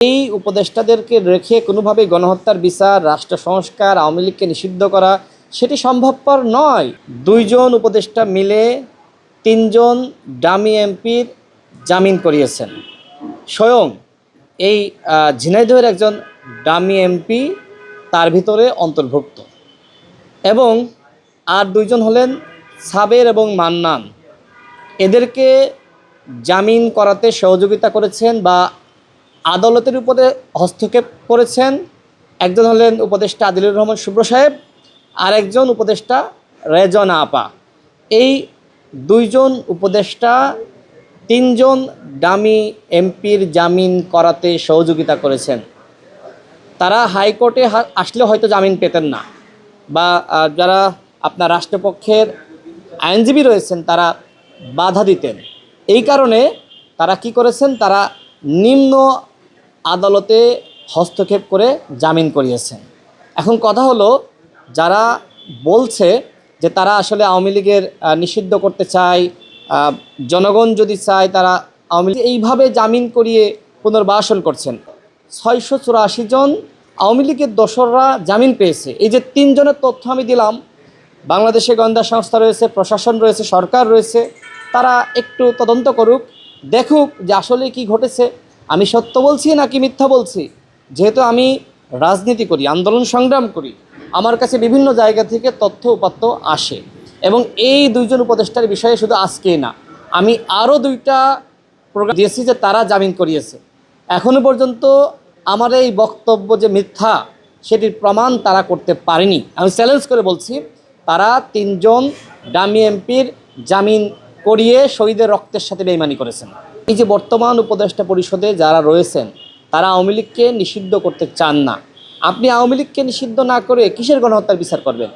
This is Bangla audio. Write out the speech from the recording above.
এই উপদেষ্টাদেরকে রেখে কোনোভাবেই গণহত্যার বিচার, রাষ্ট্র সংস্কার, আওয়ামী লীগকে নিষিদ্ধ করা, সেটি সম্ভবপর নয়। দুইজন উপদেষ্টা মিলে তিনজন ডামি এমপির জামিন করিয়েছেন। স্বয়ং এই ঝিনাইদহের একজন ডামি এমপি তার ভিতরে অন্তর্ভুক্ত। এবং আর দুইজন হলেন সাবের এবং মান্নান। এদেরকে জামিন করাতে সহযোগিতা করেছেন বা আদালতের উপরে হস্তক্ষেপ করেছেন। একজন হলেন উপদেষ্টা আদিলুর রহমান শুভ্র সাহেব আর একজন উপদেষ্টা রেজন আপা। এই দুইজন উপদেষ্টা তিনজন ডামি এমপির জামিন করাতে সহযোগিতা করেছেন। তারা হাইকোর্টে আসলে হয়তো জামিন পেতেন না বা যারা আপনার রাষ্ট্রপক্ষের আইনজীবী রয়েছেন তারা বাধা দিতেন। এই কারণে তারা কি করেছেন? তারা নিম্ন আদালতে হস্তক্ষেপ করে জামিন করিয়েছেন। এখন কথা হলো, যারা বলছে যে তারা আসলে আওয়ামী লীগের নিষিদ্ধ করতে চায় জনগণ যদি চায় তারা আওয়ামী লীগ এইভাবে জামিন করিয়ে পুনর্বাসন করছেন। ছয়শো চুরাশি জন আওয়ামী লীগের দোসররা জামিন পেয়েছে। এই যে তিনজনের তথ্য আমি দিলাম, বাংলাদেশে গোয়েন্দা সংস্থা রয়েছে, প্রশাসন রয়েছে, সরকার রয়েছে, তারা একটু তদন্ত করুক, দেখুক যে আসলে কি ঘটেছে। আমি সত্য বলছি নাকি মিথ্যা বলছি? যেহেতু আমি রাজনীতি করি, আন্দোলন সংগ্রাম করি, আমার কাছে বিভিন্ন জায়গা থেকে তথ্য উপাত্ত আসে। এবং এই দুইজন উপদেষ্টার বিষয়ে শুধু আজকেই না, আমি আরও দুইটা প্রোগ্রাম দিয়েছি যে তারা জামিন করিয়েছে। এখনও পর্যন্ত আমার এই বক্তব্য যে মিথ্যা, সেটির প্রমাণ তারা করতে পারেনি। আমি চ্যালেঞ্জ করে বলছি, তারা তিনজন ডামি এমপির জামিন করিয়ে শহীদের রক্তের সাথে বেইমানি করেছেন। এই যে বর্তমান উপদেষ্টা পরিষদে যারা রয়েছেন, তারা আওয়ামী লীগকে নিষিদ্ধ করতে চান না। আপনি আওয়ামী লীগকে নিষিদ্ধ না করে কিসের গণহত্যার বিচার করবেন?